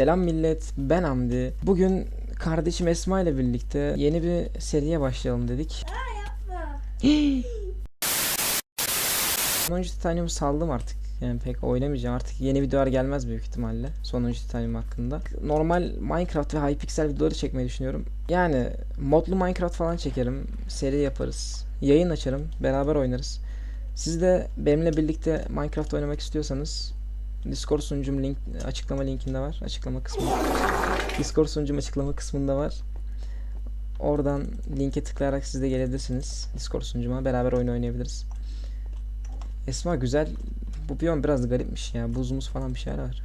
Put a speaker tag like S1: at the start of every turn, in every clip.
S1: Selam millet, ben Hamdi. Bugün kardeşim Esma ile birlikte yeni bir seriye başlayalım dedik. Sonuncu titanyumu saldım artık. Yani pek oynamayacağım artık. Yeni videolar gelmez büyük ihtimalle. Sonuncu titanyum hakkında. Normal Minecraft ve Hypixel videoları çekmeyi düşünüyorum. Yani modlu Minecraft falan çekerim. Seri yaparız. Yayın açarım. Beraber oynarız. Siz de benimle birlikte Minecraft oynamak istiyorsanız Discord sunucum link açıklama linkinde var. Açıklama kısmında. Discord sunucum açıklama kısmında var. Oradan linke tıklayarak siz de gelebilirsiniz. Discord sunucuma beraber oyun oynayabiliriz. Esma güzel. Bu biyon biraz garipmiş ya. Buzumuz falan bir şeyler var.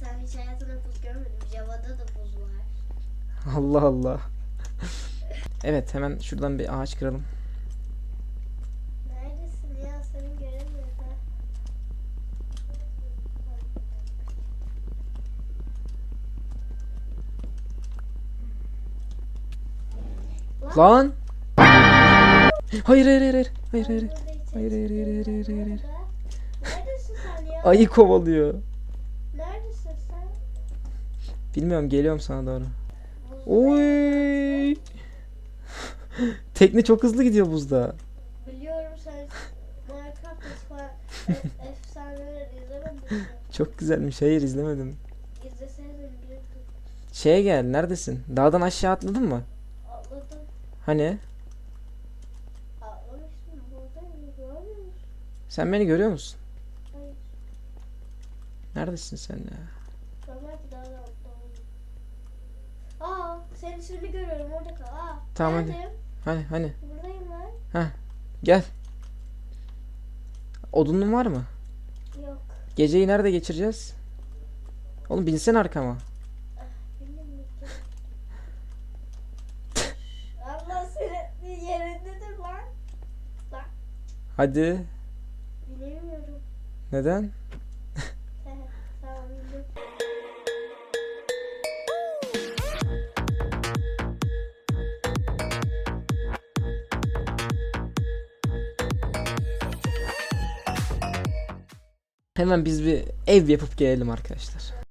S2: Sen hiç hayatında buz görmedin. Java'da da buz var.
S1: Allah Allah. evet hemen şuradan bir ağaç kıralım.
S2: Neredesin ya? Seni göremiyorum.
S1: Lan! Hayır hayır hayır hayır. Hayır hayır. hayır.
S2: Hayır
S1: Hayır, hayır, hayır, hayır.
S2: Neredesin sen ya?
S1: Ayı kovalıyor.
S2: Neredesin sen?
S1: Bilmiyorum geliyorum sana doğru. Oy! Tekne çok hızlı gidiyor buzda.
S2: Biliyorum sen Minecraft falan e- efsaneler izlemedin mi?
S1: Çok güzelmiş. Hayır izlemedim.
S2: İzleseydin bilirdin.
S1: Şeye gel. Neredesin? Dağdan aşağı atladın mı? Hani? Sen beni görüyor musun?
S2: Hayır.
S1: Neredesin sen ya?
S2: Aa, senin ismini görüyorum orada kal. Aa,
S1: Tamam, hadi.
S2: geldim.
S1: Hani hani?
S2: Buradayım ben.
S1: Gel. Odunun var mı?
S2: Yok.
S1: Geceyi nerede geçireceğiz? Oğlum binsene arkama.
S2: Bilmiyorum. Allah senin yerindedir lan.
S1: Hadi.
S2: Bilemiyorum.
S1: Neden? Hemen biz bir ev yapıp gelelim arkadaşlar.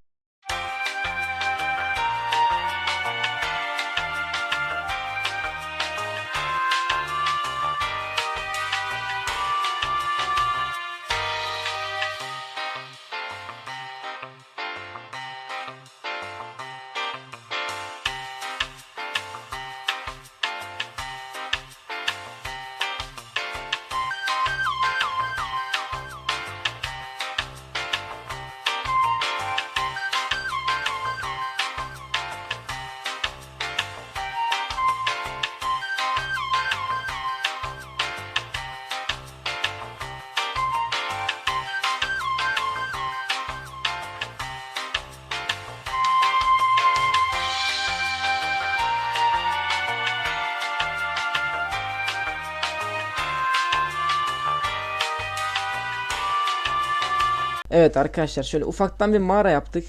S1: Evet arkadaşlar şöyle ufaktan bir mağara yaptık.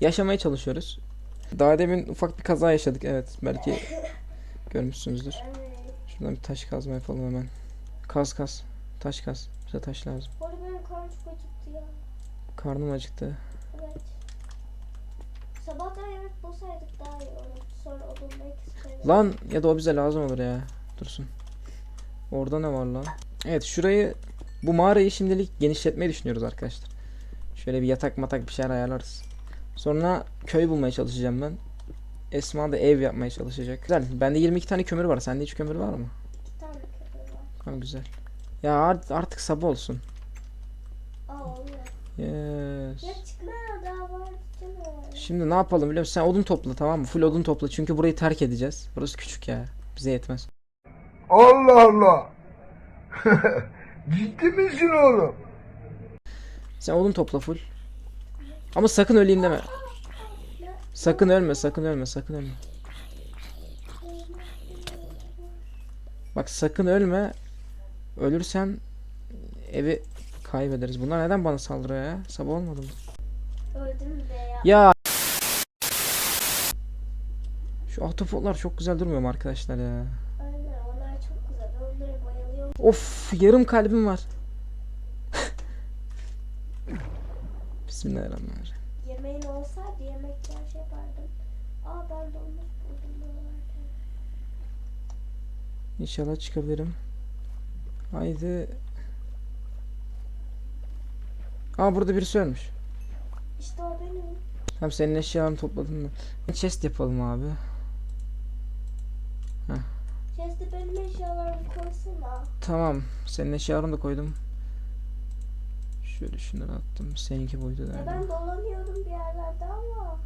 S1: Yaşamaya çalışıyoruz. Daha demin ufak bir kaza yaşadık. Evet belki görmüşsünüzdür. Şuradan bir taş kazma yapalım hemen. Kaz kaz. Taş kaz. Bize taş lazım.
S2: Benim karnım çok acıktı ya.
S1: Karnım acıktı.
S2: Evet. Sabahtan yemek bulsaydık daha iyi olurdu. Sonra odunla ikisi
S1: Lan ya da o bize lazım olur ya. Dursun. Orada ne var lan? Evet şurayı bu mağarayı şimdilik genişletmeyi düşünüyoruz arkadaşlar. Şöyle bir yatak matak bir şeyler ayarlarız. Sonra köy bulmaya çalışacağım ben. Esma da ev yapmaya çalışacak. Güzel. Bende 22 tane kömür var. Sende hiç kömür var mı?
S2: Bir tane köpüğü var.
S1: Tamam güzel. Ya art- artık sabah olsun.
S2: Aa oluyor.
S1: Yes.
S2: Ya çıkma daha var. Çıkma.
S1: Şimdi ne yapalım biliyor musun? Sen odun topla tamam mı? Full odun topla çünkü burayı terk edeceğiz. Burası küçük ya. Bize yetmez.
S3: Allah Allah. Ciddi misin oğlum?
S1: Sen odun topla full. Ama sakın öleyim deme. Sakın ölme, sakın ölme, sakın ölme. Bak sakın ölme. Ölürsen evi kaybederiz. Bunlar neden bana saldırıyor ya? Sabah olmadı mı?
S2: Öldüm de ya.
S1: Ya. Şu ahtapotlar çok güzel durmuyor mu arkadaşlar ya?
S2: Aynen onlar çok güzel. Ben onlara bayılıyorum.
S1: Of yarım kalbim var. Bismillahirrahmanirrahim.
S2: Yemeğin olsaydı yemekler şey yapardım. Aa ben domuz buldum buralardan.
S1: İnşallah çıkabilirim. Haydi. Aa burada birisi ölmüş.
S2: İşte o benim.
S1: Tamam senin eşyalarını topladım ben. Chest yapalım abi.
S2: Chest'e benim eşyalarımı koysana.
S1: Tamam. Senin eşyalarını da koydum. Şöyle şunları attım. Seninki buydu
S2: Ya
S1: galiba.
S2: ben dolanıyorum bir yerlerde ama.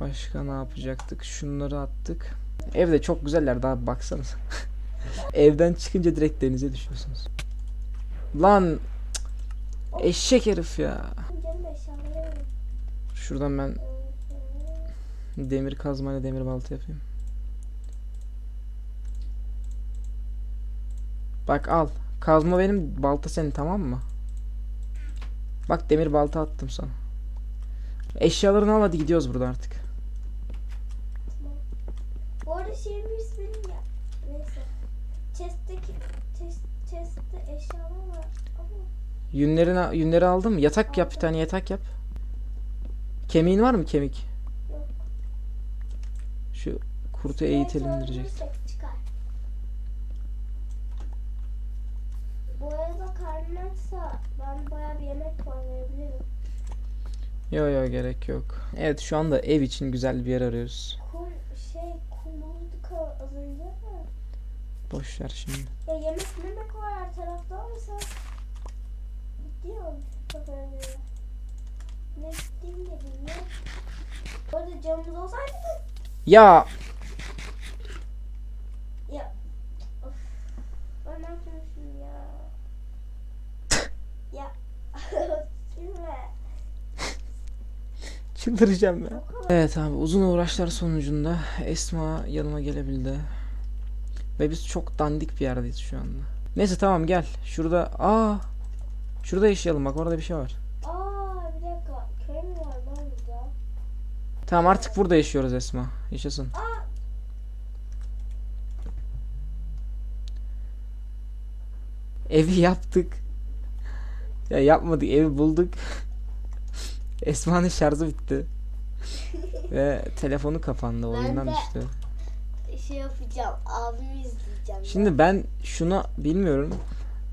S1: Başka ne yapacaktık? Şunları attık. Evde çok güzeller daha baksanız. Evden çıkınca direkt denize düşüyorsunuz. Lan eşek herif ya. Şuradan ben demir kazmayla demir balta yapayım. Bak al. Kazma benim, balta senin tamam mı? Bak demir balta attım sana. Eşyalarını al hadi gidiyoruz burada artık.
S2: Bu arada şeyin benim ya. Neyse. Chest'teki chest, chest'te eşyalar var ama
S1: Yünlerini, yünleri aldın mı? Yatak yap bir tane yatak yap. Kemiğin var mı kemik?
S2: yok.
S1: Şu kurtu eğitelim
S2: Neyse, Bu arada karnınsa ben bayağı bir yemek puanlayabilirim.
S1: Yo yo gerek yok. Evet şu anda ev için güzel bir yer arıyoruz.
S2: Kum şey az önce.
S1: Boş ver şimdi.
S2: Ya yemek memek var her tarafta ama sen gidiyorsun. Ne gittiğimi de bilmiyorum. Bu arada camımız olsaydı
S1: Ya
S2: ya of ben ne yapıyorum şimdi ya ya silme
S1: çıldıracağım ya. Evet abi uzun uğraşlar sonucunda Esma yanıma gelebildi. Ve biz çok dandik bir yerdeyiz şu anda. Neyse tamam gel. Şurada aa Şurada yaşayalım bak orada bir şey var.
S2: Aa bir dakika köy mü var lan burada?
S1: Tamam artık burada yaşıyoruz Esma. Yaşasın.
S2: Aa
S1: Evi yaptık. Ya yapmadık evi bulduk. Esma'nın şarjı bitti. Ve telefonu kapandı oyundan
S2: de-
S1: düştü.
S2: şey yapacağım abimi izleyeceğim.
S1: Şimdi ben şuna bilmiyorum.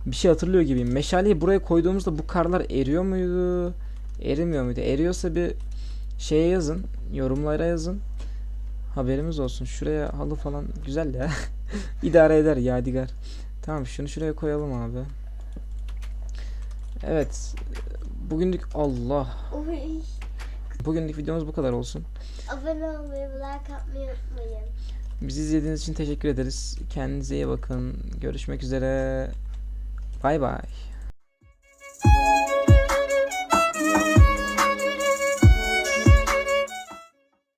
S1: Bir şey hatırlıyor gibiyim. Meşaleyi buraya koyduğumuzda bu karlar eriyor muydu? Erimiyor muydu? Eriyorsa bir şeye yazın. Yorumlara yazın. Haberimiz olsun. Şuraya halı falan güzel ya. İdare eder Yadigar. Tamam şunu şuraya koyalım abi. Evet. Bugünlük Allah.
S2: Oy.
S1: Bugünlük videomuz bu kadar olsun.
S2: Abone olmayı, like atmayı unutmayın.
S1: Bizi izlediğiniz için teşekkür ederiz. Kendinize iyi bakın. Görüşmek üzere. Bay bay.